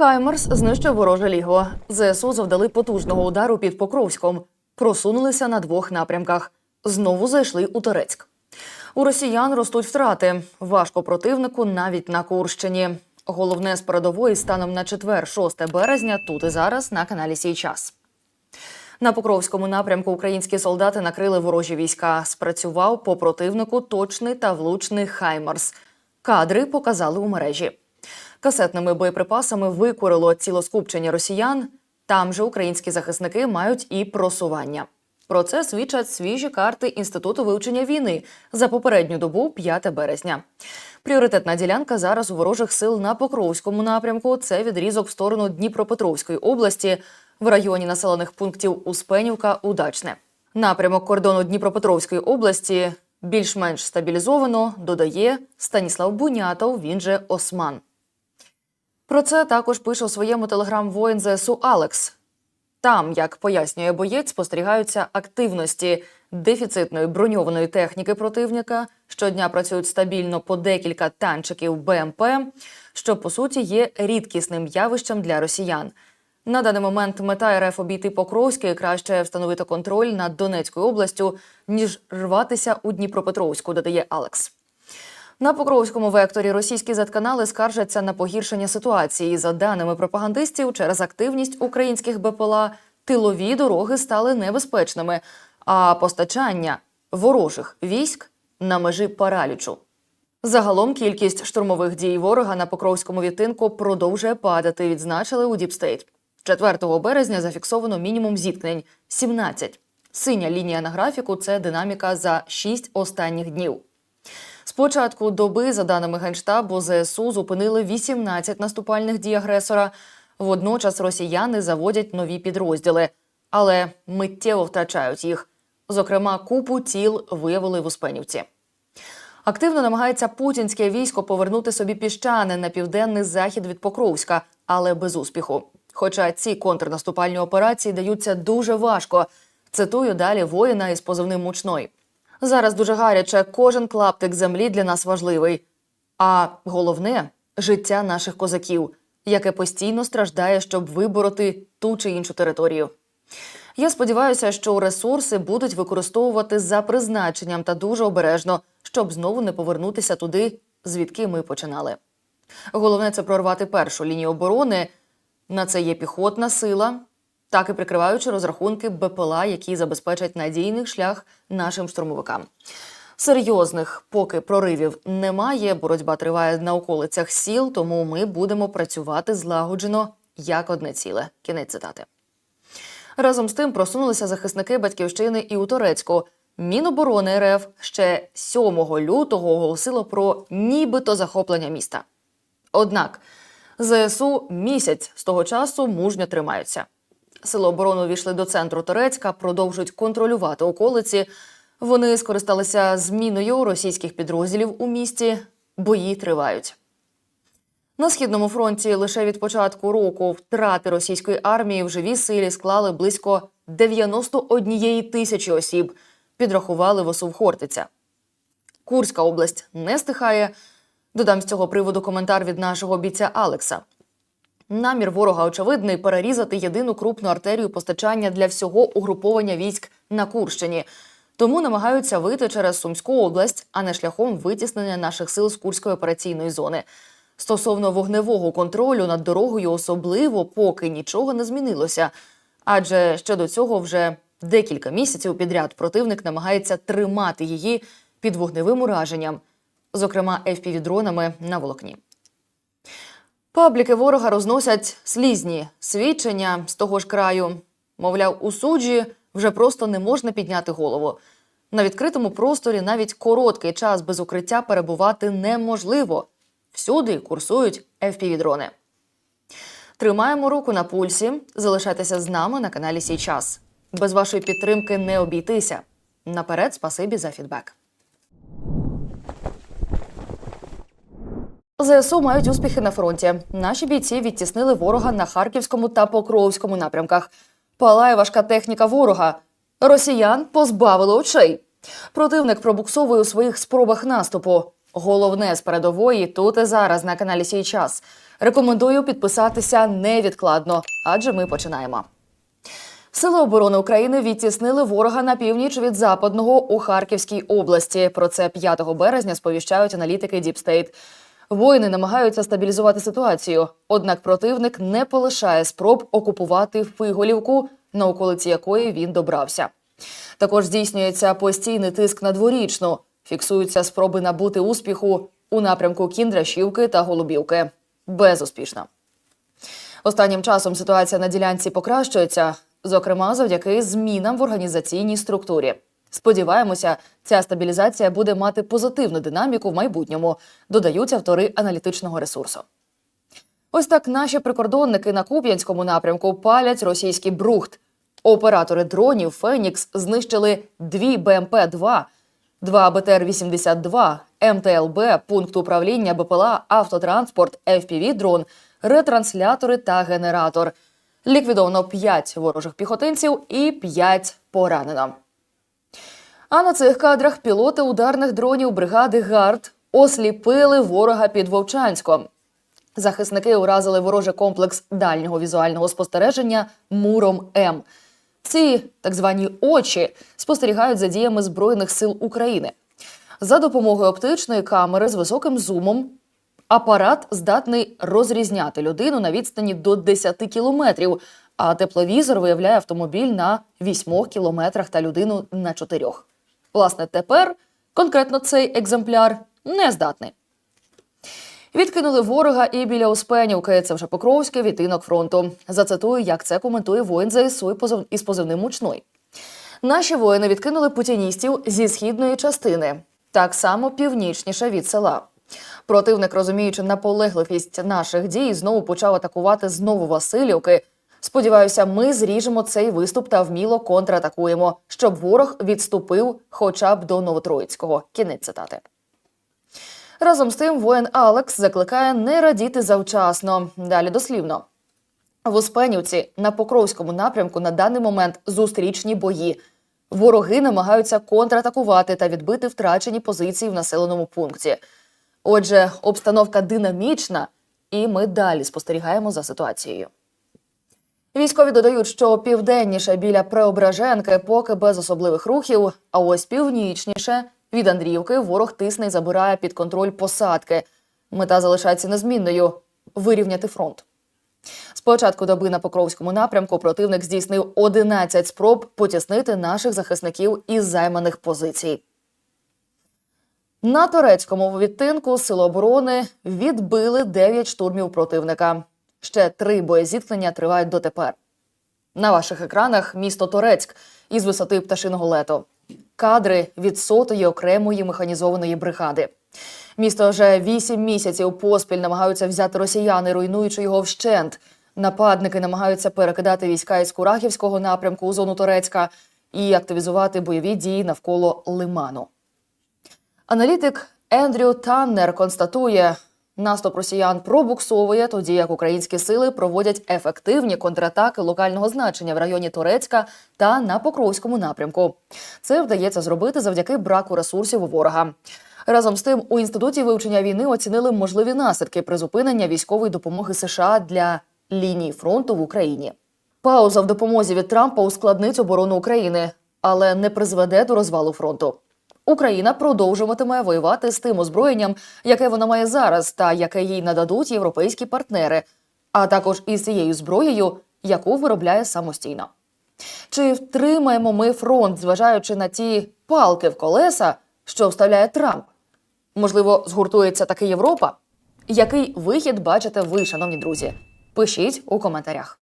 Хаймерс знищив вороже ліго. ЗСУ завдали потужного удару під Покровськом. Просунулися на двох напрямках. Знову зайшли у Торецьк. У росіян ростуть втрати. Важко противнику навіть на Курщині. Головне з передової станом на четвер, 6 березня, тут і зараз на каналі Сій час. На Покровському напрямку українські солдати накрили ворожі війська. Спрацював по противнику точний та влучний Хаймарс. Кадри показали у мережі. Касетними боєприпасами викурило цілоскупчення росіян. Там же українські захисники мають і просування. Про це свідчать свіжі карти Інституту вивчення війни за попередню добу 5 березня. Пріоритетна ділянка зараз у ворожих сил на Покровському напрямку. Це відрізок в сторону Дніпропетровської області в районі населених пунктів Успенівка, Удачне. Напрямок кордону Дніпропетровської області більш-менш стабілізовано, додає Станіслав Бунятов, він же Осман. Про це також пише у своєму телеграм воїн ЗСУ Алекс. Там, як пояснює боєць, спостерігаються активності дефіцитної броньованої техніки противника. Щодня працюють стабільно по декілька танчиків БМП, що по суті є рідкісним явищем для росіян. На даний момент мета РФ обійти Покровське краще встановити контроль над Донецькою областю, ніж рватися у Дніпропетровську, додає Алекс. На Покровському векторі російські зетканали скаржаться на погіршення ситуації. За даними пропагандистів, через активність українських БПЛА тилові дороги стали небезпечними, а постачання ворожих військ на межі паралічу. Загалом кількість штурмових дій ворога на Покровському відтинку продовжує падати. Відзначили у Діпстейт. 4 березня зафіксовано мінімум зіткнень 17. Синя лінія на графіку це динаміка за 6 останніх днів. Початку доби, за даними Генштабу, ЗСУ зупинили 18 наступальних дій агресора. Водночас росіяни заводять нові підрозділи, але миттєво втрачають їх. Зокрема, купу тіл виявили в Успенівці. Активно намагається путінське військо повернути собі піщани на південний захід від Покровська, але без успіху. Хоча ці контрнаступальні операції даються дуже важко. Цитую далі воїна із позивним мучной. Зараз дуже гаряче, кожен клаптик землі для нас важливий. А головне життя наших козаків, яке постійно страждає, щоб вибороти ту чи іншу територію. Я сподіваюся, що ресурси будуть використовувати за призначенням та дуже обережно, щоб знову не повернутися туди, звідки ми починали. Головне це прорвати першу лінію оборони. На це є піхотна сила, так і прикриваючи розрахунки БПЛА, які забезпечать надійний шлях нашим штурмовикам. Серйозних поки проривів немає. Боротьба триває на околицях сіл, тому ми будемо працювати злагоджено як одне ціле. Кінець цитати. Разом з тим просунулися захисники батьківщини і у Турецьку. Міноборони РФ ще 7 лютого оголосило про нібито захоплення міста. Однак ЗСУ місяць з того часу мужньо тримаються. Сили оборони увійшли до центру Торецька, продовжують контролювати околиці. Вони скористалися зміною російських підрозділів у місті. Бої тривають. На східному фронті лише від початку року втрати російської армії в живій силі склали близько 91 тисячі осіб. Підрахували в ОСУВ Хортиця. Курська область не стихає. Додам з цього приводу коментар від нашого бійця Алекса. Намір ворога очевидний перерізати єдину крупну артерію постачання для всього угруповання військ на Курщині. Тому намагаються вийти через Сумську область, а не шляхом витіснення наших сил з Курської операційної зони. Стосовно вогневого контролю над дорогою, особливо поки нічого не змінилося. Адже щодо цього вже декілька місяців підряд противник намагається тримати її під вогневим ураженням, зокрема FPV-дронами на волокні. Пабліки ворога розносять слізні свідчення з того ж краю. Мовляв, у суджі вже просто не можна підняти голову. На відкритому просторі навіть короткий час без укриття перебувати неможливо. Всюди курсують FPV-дрони. Тримаємо руку на пульсі. Залишайтеся з нами на каналі Сій час. Без вашої підтримки не обійтися. Наперед, спасибі за фідбек. ЗСУ мають успіхи на фронті. Наші бійці відтіснили ворога на харківському та покровському напрямках. Палає важка техніка ворога. Росіян позбавили очей. Противник пробуксовує у своїх спробах наступу. Головне з передової тут і зараз на каналі Сій час. Рекомендую підписатися невідкладно, адже ми починаємо. Сили оборони України відтіснили ворога на північ від западного у Харківській області. Про це 5 березня сповіщають аналітики Діпстейт. Воїни намагаються стабілізувати ситуацію, однак противник не полишає спроб окупувати Фиголівку, на околиці якої він добрався. Також здійснюється постійний тиск на дворічну. Фіксуються спроби набути успіху у напрямку Кіндрашівки та Голубівки. Безуспішно. Останнім часом ситуація на ділянці покращується, зокрема завдяки змінам в організаційній структурі. Сподіваємося, ця стабілізація буде мати позитивну динаміку в майбутньому, додають автори аналітичного ресурсу. Ось так наші прикордонники на Куп'янському напрямку палять російський брухт. Оператори дронів Фенікс знищили дві БМП-2, два БТР-82, МТЛБ, пункт управління БПЛА, автотранспорт, FPV-дрон, ретранслятори та генератор. Ліквідовано 5 ворожих піхотинців і 5 поранено. А на цих кадрах пілоти ударних дронів бригади ГАРД осліпили ворога під Вовчанськом. Захисники уразили ворожий комплекс дальнього візуального спостереження Муром М. Ці так звані очі спостерігають за діями Збройних сил України. За допомогою оптичної камери з високим зумом апарат здатний розрізняти людину на відстані до 10 кілометрів, а тепловізор виявляє автомобіль на 8 кілометрах та людину на 4. Власне, тепер конкретно цей екземпляр не здатний. Відкинули ворога і біля Успенівки. Це вже Покровський відтинок фронту. Зацитую, як це коментує воїн ЗСУ із позивним «Мучной». Наші воїни відкинули путіністів зі східної частини, так само північніше від села. Противник, розуміючи наполегливість наших дій, знову почав атакувати з Нововасилівки. Сподіваюся, ми зріжемо цей виступ та вміло контратакуємо, щоб ворог відступив хоча б до Новотроїцького. Кінець цитати. Разом з тим, воїн Алекс закликає не радіти завчасно. Далі дослівно. В Успенівці на Покровському напрямку на даний момент зустрічні бої. Вороги намагаються контратакувати та відбити втрачені позиції в населеному пункті. Отже, обстановка динамічна, і ми далі спостерігаємо за ситуацією. Військові додають, що південніше біля Преображенки поки без особливих рухів, а ось північніше від Андріївки ворог тисне і забирає під контроль посадки. Мета залишається незмінною вирівняти фронт. З початку доби на Покровському напрямку противник здійснив 11 спроб потіснити наших захисників із займаних позицій. На турецькому відтинку Сили оборони відбили 9 штурмів противника. Ще три боєзіткнення тривають дотепер. На ваших екранах місто Торецьк із висоти пташиного лету. Кадри від сотої окремої механізованої бригади. Місто вже вісім місяців поспіль намагаються взяти росіяни, руйнуючи його вщент. Нападники намагаються перекидати війська із Курахівського напрямку у зону Торецька і активізувати бойові дії навколо лиману. Аналітик Ендрю Таннер констатує, наступ росіян пробуксовує, тоді як українські сили проводять ефективні контратаки локального значення в районі Турецька та на Покровському напрямку. Це вдається зробити завдяки браку ресурсів у ворога. Разом з тим, у інституті вивчення війни оцінили можливі наслідки призупинення військової допомоги США для лінії фронту в Україні. Пауза в допомозі від Трампа ускладнить оборону України, але не призведе до розвалу фронту. Україна продовжуватиме воювати з тим озброєнням, яке вона має зараз, та яке їй нададуть європейські партнери, а також із цією зброєю, яку виробляє самостійно. Чи втримаємо ми фронт, зважаючи на ті палки в колеса, що вставляє Трамп? Можливо, згуртується таки Європа? Який вихід бачите ви, шановні друзі? Пишіть у коментарях.